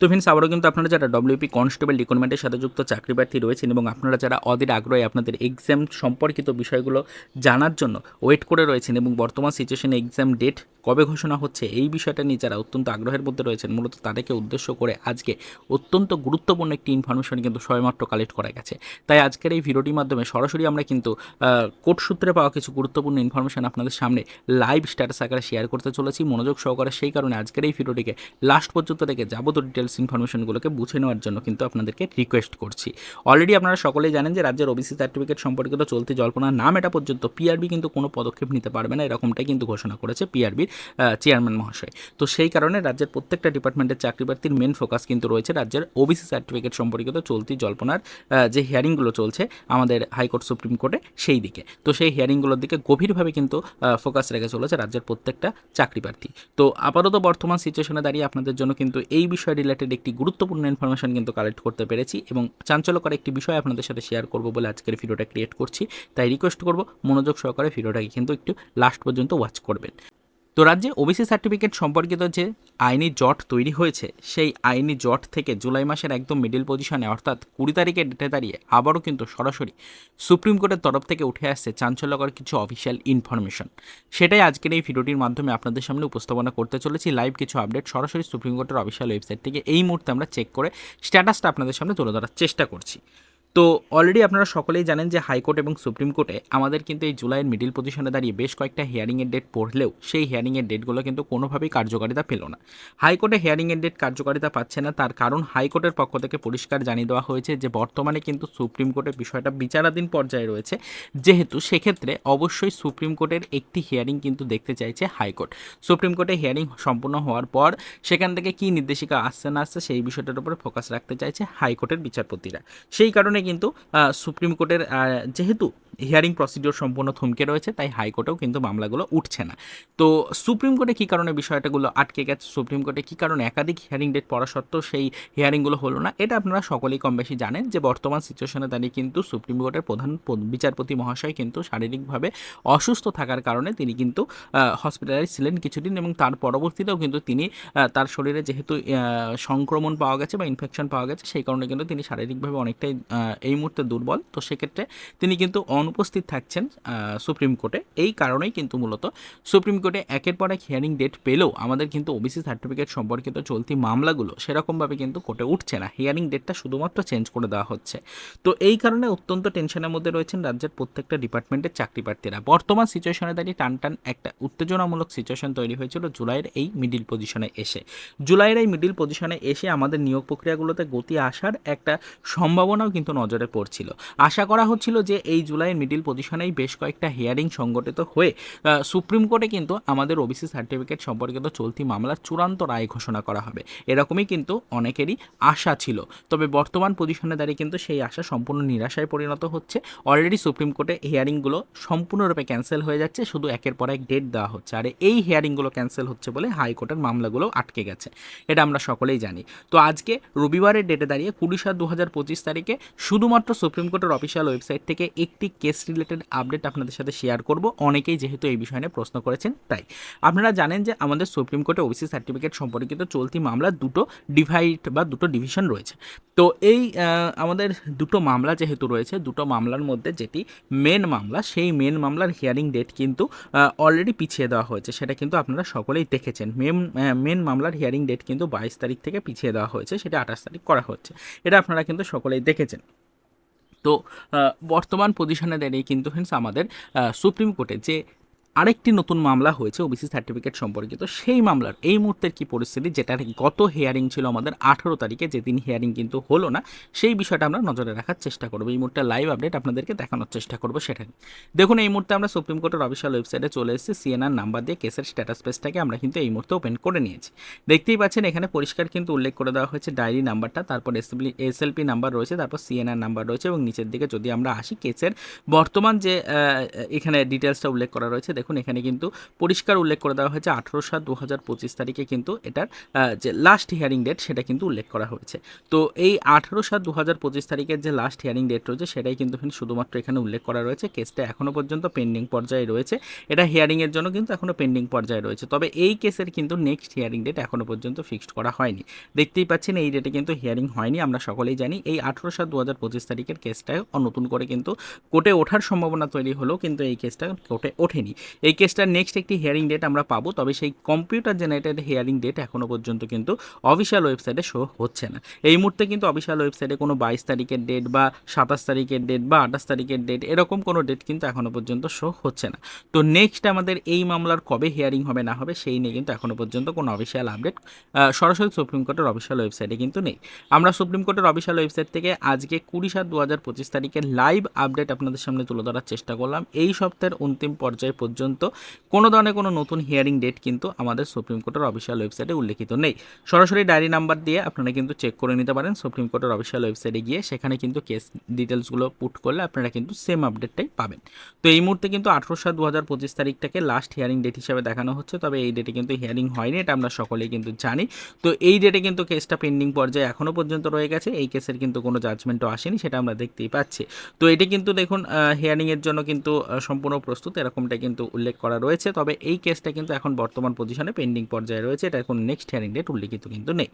তো ফ্রেন্ডস আবারও কিন্তু আপনারা যারা ডব্লিউপি কনস্টেবল রিক্রুটমেন্টের সাথে যুক্ত চাকরি প্রার্থী রয়েছেন এবং আপনারা যারা অধীর আগ্রহে আপনাদের এক্সাম সম্পর্কিত বিষয়গুলো জানার জন্য ওয়েট করে রয়েছেন এবং বর্তমান সিচুয়েশনে এক্সাম ডেট কবে ঘোষণা হচ্ছে, এই বিষয়টা নিয়ে যারা অত্যন্ত আগ্রহের মধ্যে রয়েছেন, মূলত তাদেরকে উদ্দেশ্য করে আজকে অত্যন্ত গুরুত্বপূর্ণ একটি ইনফরমেশন কিন্তু সবেমাত্র কালেক্ট করা গেছে। তাই আজকের এই ভিডিওটির মাধ্যমে সরাসরি আমরা কিন্তু কোর্ট সূত্রে পাওয়া কিছু গুরুত্বপূর্ণ ইনফরমেশন আপনাদের সামনে লাইভ স্ট্যাটাস আকারে শেয়ার করতে চলেছি। মনোযোগ সহকারে সেই কারণে আজকের এই ভিডিওটিকে লাস্ট পর্যন্ত রেখে যাবতীয় ডিটেলস ইনফরমেশনগুলোকে বুঝে নেওয়ার জন্য কিন্তু আপনাদেরকে রিকোয়েস্ট করছি। অলরেডি আপনারা সকলেই জানেন যে রাজ্যের ওবিসি সার্টিফিকেট সম্পর্কিত চলতি জল্পনা নাম এটা পর্যন্ত পিআরবি কিন্তু কোনো পদক্ষেপ নিতে পারবে না, এরকমটাই কিন্তু ঘোষণা করেছে পিআরবির চেয়ারম্যান মহাশয়। তো সেই কারণে রাজ্যের প্রত্যেকটা ডিপার্টমেন্টের চাকরি প্রার্থীর মেন ফোকাস কিন্তু রয়েছে রাজ্যের ওবিসি সার্টিফিকেট সম্পর্কিত চলতি জল্পনার যে হিয়ারিংগুলো চলছে আমাদের হাইকোর্ট, সুপ্রিম কোর্টে সেই দিকে। তো সেই হিয়ারিংগুলোর দিকে গভীরভাবে কিন্তু ফোকাস রেখে চলেছে রাজ্যের প্রত্যেকটা চাকরি প্রার্থী। তো আপাতত বর্তমান সিচুয়েশনে দাঁড়িয়ে আপনাদের জন্য কিন্তু এই বিষয় একটি গুরুত্বপূর্ণ ইনফরমেশন কিন্তু কালেক্ট করতে পেরেছি এবং চাঞ্চল্যকর একটি বিষয় আপনাদের সাথে শেয়ার করব বলে আজকের ভিডিওটা ক্রিয়েট করছি। তাই রিকোয়েস্ট করব, মনোযোগ সহকারে ভিডিওটাকে কিন্তু একটু লাস্ট পর্যন্ত ওয়াচ করবেন। তো রাজ্যে ওবিসি সার্টিফিকেট সম্পর্কিত যে আইনি জট তৈরি হয়েছে, সেই আইনি জট থেকে জুলাই মাসের একদম মিডিল পজিশনে অর্থাৎ কুড়ি তারিখে ডেটে দাঁড়িয়ে আবারও কিন্তু সরাসরি সুপ্রিম কোর্টের তরফ থেকে উঠে আসছে চাঞ্চল্যকর কিছু অফিসিয়াল ইনফরমেশন সেটাই আজকের এই ভিডিওটির মাধ্যমে আপনাদের সামনে উপস্থাপনা করতে চলেছি। লাইভ কিছু আপডেট সরাসরি সুপ্রিম কোর্টের অফিসিয়াল ওয়েবসাইট থেকে এই মুহূর্তে আমরা চেক করে স্ট্যাটাসটা আপনাদের সামনে তুলে ধরার চেষ্টা করছি। তো অলরেডি আপনারা সকলেই জানেন যে হাইকোর্ট এবং সুপ্রিম কোর্টে আমাদের কিন্তু এই জুলাইয়ের মিডিল পজিশনে দাঁড়িয়ে বেশ কয়েকটা হিয়ারিংয়ের ডেট পড়লেও সেই হিয়ারিংয়ের ডেটগুলো কিন্তু কোনোভাবেই কার্যকারিতা পেল না। হাইকোর্টে হিয়ারিংয়ের ডেট কার্যকারিতা পাচ্ছে না, তার কারণ হাইকোর্টের পক্ষ থেকে পরিষ্কার জানিয়ে দেওয়া হয়েছে যে বর্তমানে কিন্তু সুপ্রিম কোর্টের বিষয়টা বিচারাধীন পর্যায়ে রয়েছে। যেহেতু সেক্ষেত্রে অবশ্যই সুপ্রিম কোর্টের একটি হিয়ারিং কিন্তু দেখতে চাইছে হাইকোর্ট। সুপ্রিম কোর্টে হিয়ারিং সম্পূর্ণ হওয়ার পর সেখান থেকে কী নির্দেশিকা আসছে না আসছে সেই বিষয়টার উপরে ফোকাস রাখতে চাইছে হাইকোর্টের বিচারপতিরা। সেই কারণে কিন্তু সুপ্রিম কোর্টের যেহেতু হিয়ারিং প্রসিডিওর সম্পূর্ণ থমকে রয়েছে, তাই হাইকোর্টেও কিন্তু মামলাগুলো উঠছে না। তো সুপ্রিম কোর্টে কী কারণে বিষয়টাগুলো আটকে গেছে? সুপ্রিম কোর্টে কী কারণে একাধিক হিয়ারিং ডেট পড়া সত্ত্বেও সেই হিয়ারিংগুলো হলো না? এটা আপনারা সকলেই কম বেশি জানেন যে, বর্তমান সিচুয়েশনে দাঁড়িয়ে কিন্তু সুপ্রিম কোর্টের প্রধান বিচারপতি মহাশয় কিন্তু শারীরিকভাবে অসুস্থ থাকার কারণে তিনি কিন্তু হসপিটালে ছিলেন কিছুদিন এবং তার পরবর্তীতেও কিন্তু তিনি তার শরীরে যেহেতু সংক্রমণ পাওয়া গেছে বা ইনফেকশন পাওয়া গেছে, সেই কারণে কিন্তু তিনি শারীরিকভাবে অনেকটাই এই মুহূর্তে দুর্বল। তো সেক্ষেত্রে তিনি কিন্তু অনুপস্থিত থাকছেন সুপ্রিম কোর্টে। এই কারণেই কিন্তু মূলত সুপ্রিম কোর্টে একের পর এক হিয়ারিং ডেট পেলেও আমাদের কিন্তু ওবিসি সার্টিফিকেট সম্পর্কিত চলতি মামলাগুলো সেরকমভাবে কিন্তু কোর্টে উঠছে না। হিয়ারিং ডেটটা শুধুমাত্র চেঞ্জ করে দেওয়া হচ্ছে। তো এই কারণে অত্যন্ত টেনশনের মধ্যে রয়েছেন রাজ্যের প্রত্যেকটা ডিপার্টমেন্টের চাকরি প্রার্থীরা বর্তমান সিচুয়েশনে দাঁড়িয়ে টান টান একটা উত্তেজনামূলক সিচুয়েশন তৈরি হয়েছিল জুলাইয়ের এই মিডিল পজিশনে এসে। জুলাইয়ের এই মিডিল পজিশনে এসে আমাদের নিয়োগ প্রক্রিয়াগুলোতে গতি আসার একটা সম্ভাবনাও কিন্তু নজরে পড়ছিল। আশা করা হচ্ছিল যে এই জুলাইয়ের মিডিল পজিশনেই বেশ কয়েকটা হিয়ারিং সংগঠিত হয়ে সুপ্রিম কোর্টে কিন্তু আমাদের ওবিসি সার্টিফিকেট সম্পর্কিত চলতি মামলার চূড়ান্ত রায় ঘোষণা করা হবে। এরকমই কিন্তু অনেকেরই আশা ছিল। তবে বর্তমান পজিশনে দাঁড়িয়ে কিন্তু সেই আশা সম্পূর্ণ নিরাশায় পরিণত হচ্ছে। অলরেডি সুপ্রিম কোর্টে হিয়ারিংগুলো সম্পূর্ণরূপে ক্যান্সেল হয়ে যাচ্ছে। শুধু একের পর এক ডেট দেওয়া হচ্ছে। আর এই হিয়ারিংগুলো ক্যান্সেল হচ্ছে বলে হাইকোর্টের মামলাগুলো আটকে গেছে। এটা আমরা সকলেই জানি। তো আজকে রবিবারের ডেটে দাঁড়িয়ে কুড়ি সাত দু হাজার পঁচিশ তারিখে শুধুমাত্র সুপ্রিম কোর্টের অফিসিয়াল ওয়েবসাইট থেকে একটি কেস রিলেটেড আপডেট আপনাদের সাথে শেয়ার করব। অনেকেই যেহেতু এই বিষয় নিয়ে প্রশ্ন করেছেন, তাই। আপনারা জানেন যে আমাদের সুপ্রিম কোর্টে ওবিসি সার্টিফিকেট সম্পর্কিত চলতি মামলা দুটো ডিভাইড বা দুটো ডিভিশন রয়েছে। তো এই আমাদের দুটো মামলা যেহেতু রয়েছে, দুটো মামলার মধ্যে যেটি মেন মামলা, সেই মেন মামলার হিয়ারিং ডেট কিন্তু অলরেডি পিছিয়ে দেওয়া হয়েছে। সেটা কিন্তু আপনারা সকলেই দেখেছেন। মেন মেন মামলার হিয়ারিং ডেট কিন্তু বাইশ তারিখ থেকে পিছিয়ে দেওয়া হয়েছে, সেটা আঠাশ তারিখ করা হচ্ছে। এটা আপনারা কিন্তু সকলেই দেখেছেন। তো বর্তমান পজিশনে দাঁড়িয়ে কিন্তু ফ্রেন্ডস আমাদের সুপ্রিম কোর্টে যে আরেকটি নতুন মামলা হয়েছে ওবিসি সার্টিফিকেট সম্পর্কিত। সেই মামলার এই মুহূর্তের কি পরিস্থিতি যেটার গত হেয়ারিং ছিল আমাদের আঠেরো তারিখে, যেদিন হেয়ারিং কিন্তু হলো না, সেই বিষয়টা আমরা নজরে রাখার চেষ্টা করব। এই মুহূর্তে লাইভ আপডেট আপনাদেরকে দেখানোর চেষ্টা করব সেটা দেখুন, এই মুহূর্তে আমরা সুপ্রিম কোর্টের অফিসিয়াল ওয়েবসাইটে চলে এসেছি সিএনআর নাম্বার দিয়ে কেসের স্ট্যাটাস পেজটাকে আমরা কিন্তু এই মুহূর্তে ওপেন করে নিয়েছি। দেখতেই পাচ্ছেন, এখানে পরিষ্কার কিন্তু উল্লেখ করে দেওয়া হয়েছে ডায়েরি নাম্বারটা তারপর এসএলপি নাম্বার রয়েছে, তারপর সিএনআর নাম্বার রয়েছে এবং নিচের দিকে যদি আমরা আসি, কেসের বর্তমান যে এখানে ডিটেলসটা উল্লেখ করা রয়েছে দেখুন, এখানে কিন্তু পরিষ্কার উল্লেখ করে দেওয়া হয়েছে, আঠেরো সাত দু হাজার পঁচিশ তারিখে কিন্তু এটার যে লাস্ট হিয়ারিং ডেট সেটা কিন্তু উল্লেখ করা হয়েছে। তো এই আঠেরো সাত দু হাজার পঁচিশ তারিখের যে লাস্ট হিয়ারিং ডেট রয়েছে, সেটাই কিন্তু এখানে শুধুমাত্র এখানে উল্লেখ করা রয়েছে। কেসটা এখনও পর্যন্ত পেন্ডিং পর্যায়ে রয়েছে। এটা হিয়ারিংয়ের জন্য কিন্তু এখনও পেন্ডিং পর্যায়ে রয়েছে। তবে এই কেসের কিন্তু নেক্সট হিয়ারিং ডেট এখনও পর্যন্ত ফিক্সড করা হয়নি। দেখতেই পাচ্ছেন, এই ডেটে কিন্তু হিয়ারিং হয়নি, আমরা সকলেই জানি। এই আঠেরো সাত দু হাজার পঁচিশ তারিখের কেসটা নতুন করে কিন্তু কোর্টে ওঠার সম্ভাবনা তৈরি হলেও কিন্তু এই কেসটা কোর্টে ওঠেনি। এই কেসটার নেক্সট একটি হিয়ারিং ডেট আমরা পাবো, তবে সেই কম্পিউটার জেনারেটেড হিয়ারিং ডেট এখনও পর্যন্ত কিন্তু অফিসিয়াল ওয়েবসাইটে শো হচ্ছে না। এই মুহূর্তে কিন্তু অফিসিয়াল ওয়েবসাইটে কোনো বাইশ তারিখের ডেট বা সাতাশ তারিখের ডেট বা আঠাশ তারিখের ডেট এরকম কোনো ডেট কিন্তু এখনও পর্যন্ত শো হচ্ছে না। তো নেক্সট আমাদের এই মামলার কবে হিয়ারিং হবে না হবে সেই নিয়ে কিন্তু এখনও পর্যন্ত কোনো অফিসিয়াল আপডেট সরাসরি সুপ্রিম কোর্টের অফিসিয়াল ওয়েবসাইটে কিন্তু নেই। আমরা সুপ্রিম কোর্টের অফিসিয়াল ওয়েবসাইট থেকে আজকে কুড়ি সাত দু হাজার পঁচিশ তারিখের লাইভ আপডেট আপনাদের সামনে তুলে ধরার চেষ্টা করলাম। এই সপ্তাহের অন্তিম পর্যায় পর্যন্ত কোনো ধরনের কোনো নতুন হিয়ারিং ডেট কিন্তু আমাদের সুপ্রিম কোর্টের অফিসিয়াল ওয়েবসাইটে উল্লেখিত নেই। সরাসরি ডায়েরি নাম্বার দিয়ে আপনারা কিন্তু চেক করে নিতে পারেন সুপ্রিম কোর্টের অফিসিয়াল ওয়েবসাইটে গিয়ে। সেখানে কিন্তু কেস ডিটেলসগুলো পুট করলে আপনারা কিন্তু সেম আপডেটটাই পাবেন। তো এই মুহূর্তে কিন্তু আঠেরো সাত দু হাজার পঁচিশ তারিখটাকে লাস্ট হিয়ারিং ডেট হিসাবে দেখানো হচ্ছে। তবে এই ডেটে কিন্তু হিয়ারিং হয়নি, এটা আমরা সকলেই কিন্তু জানি। তো এই ডেটে কিন্তু কেসটা পেন্ডিং পর্যায়ে এখনও পর্যন্ত রয়ে গেছে। এই কেসের কিন্তু কোনো জাজমেন্টও আসেনি, সেটা আমরা দেখতেই পাচ্ছি। তো এটি কিন্তু দেখুন হিয়ারিংয়ের জন্য কিন্তু সম্পূর্ণ প্রস্তুত। এরকমটা কিন্তু উল্লেখ করা রয়েছে। তবে এই কেসটা কিন্তু এখন বর্তমান পজিশনে পেন্ডিং পর্যায়ে রয়েছে। এটা এখন নেক্সট হিয়ারিং ডেট উল্লেখিত কিন্তু নেই।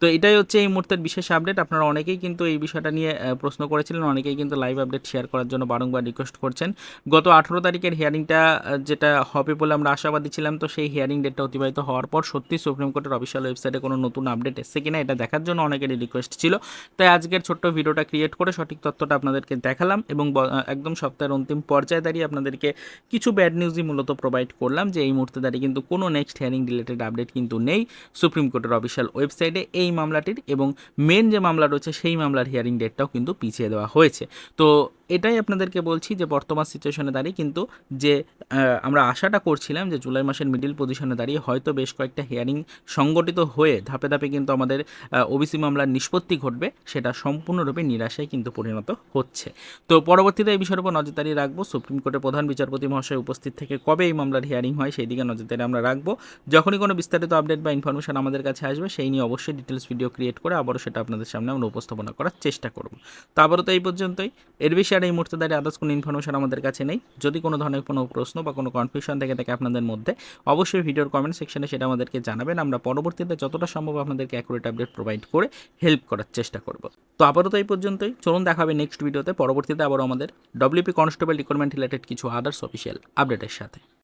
তো এটাই হচ্ছে এই মুহূর্তের বিশেষ আপডেট আপনারা অনেকেই কিন্তু এই বিষয়টা নিয়ে প্রশ্ন করেছিলেন। অনেকেই কিন্তু লাইভ আপডেট শেয়ার করার জন্য বারংবার রিকোয়েস্ট করছেন। গত আঠেরো তারিখের হিয়ারিংটা যেটা হবে বলে আমরা আশাবাদী ছিলাম, তো সেই হিয়ারিং ডেটটা অতিবাহিত হওয়ার পর সত্যি সুপ্রিম কোর্টের অফিসিয়াল ওয়েবসাইটে কোনো নতুন আপডেট এসছে কিনা এটা দেখার জন্য অনেকেরই রিকোয়েস্ট ছিল। তাই আজকের ছোট্ট ভিডিওটা ক্রিয়েট করে সঠিক তথ্যটা আপনাদেরকে দেখালাম এবং একদম সপ্তাহের অন্তিম পর্যায়ে দাঁড়িয়ে আপনাদেরকে কিছু ব্যাড নিউজই মূলত প্রোভাইড করলাম যে এই মুহূর্তে দাঁড়িয়ে কিন্তু কোনো নেক্সট হিয়ারিং রিলেটেড আপডেট কিন্তু নেই সুপ্রিম কোর্টের অফিসিয়াল ওয়েবসাইটে এই মামলাটির এবং মেন যে মামলা রয়েছে সেই মামলার হিয়ারিং ডেটটাও কিন্তু পিছিয়ে দেওয়া হয়েছে। তো এটাই আপনাদেরকে বলছি যে বর্তমান সিচুয়েশনে দাঁড়িয়ে, কিন্তু যে আমরা আশাটা করছিলাম যে জুলাই মাসের মিডিল পজিশনে দাঁড়িয়ে হয়তো বেশ কয়েকটা হিয়ারিং সংগঠিত হয়ে ধাপে ধাপে কিন্তু আমাদের ওবিসি মামলার নিষ্পত্তি ঘটবে, সেটা সম্পূর্ণরূপে নিরাশায় কিন্তু পরিণত হচ্ছে। তো পরবর্তীতে এই বিষয়ের উপর নজরদারি রাখব। সুপ্রিম কোর্টের প্রধান বিচারপতি মহাশয় উপস্থিত থেকে কবে এই মামলার হিয়ারিং হয় সেই দিকে নজরদারি আমরা রাখব। যখনই কোনো বিস্তারিত আপডেট বা ইনফরমেশন আমাদের কাছে আসবে, সেই নিয়ে অবশ্যই ডিটেলস ভিডিও ক্রিয়েট করে আবারও সেটা আপনাদের সামনে আমরা উপস্থাপনা করার চেষ্টা করব। তো আবারও তো এই পর্যন্তই। এর বেশি আর এই মুহূর্তে দাঁড়িয়ে আদার্স কোনো ইনফরমেশন আমাদের কাছে নেই। যদি কোনো ধরনের কোনো প্রশ্ন বা কোনো কনফিউশন থেকে থাকে আপনাদের মধ্যে, অবশ্যই ভিডিওর কমেন্ট সেকশনে সেটা আমাদেরকে জানাবেন। আমরা পরবর্তীতে যতটা সম্ভব আপনাদেরকে অ্যাকুরেট আপডেট প্রোভাইড করে হেল্প করার চেষ্টা করব। তো আপাতত এই পর্যন্তই। চলুন দেখা হবে নেক্সট ভিডিওতে পরবর্তীতে আবার আমাদের ডব্লিউপি কনস্টেবল রিক্রুটমেন্ট রিলেটেড কিছু আদার্স অফিসিয়াল আপডেটের সাথে।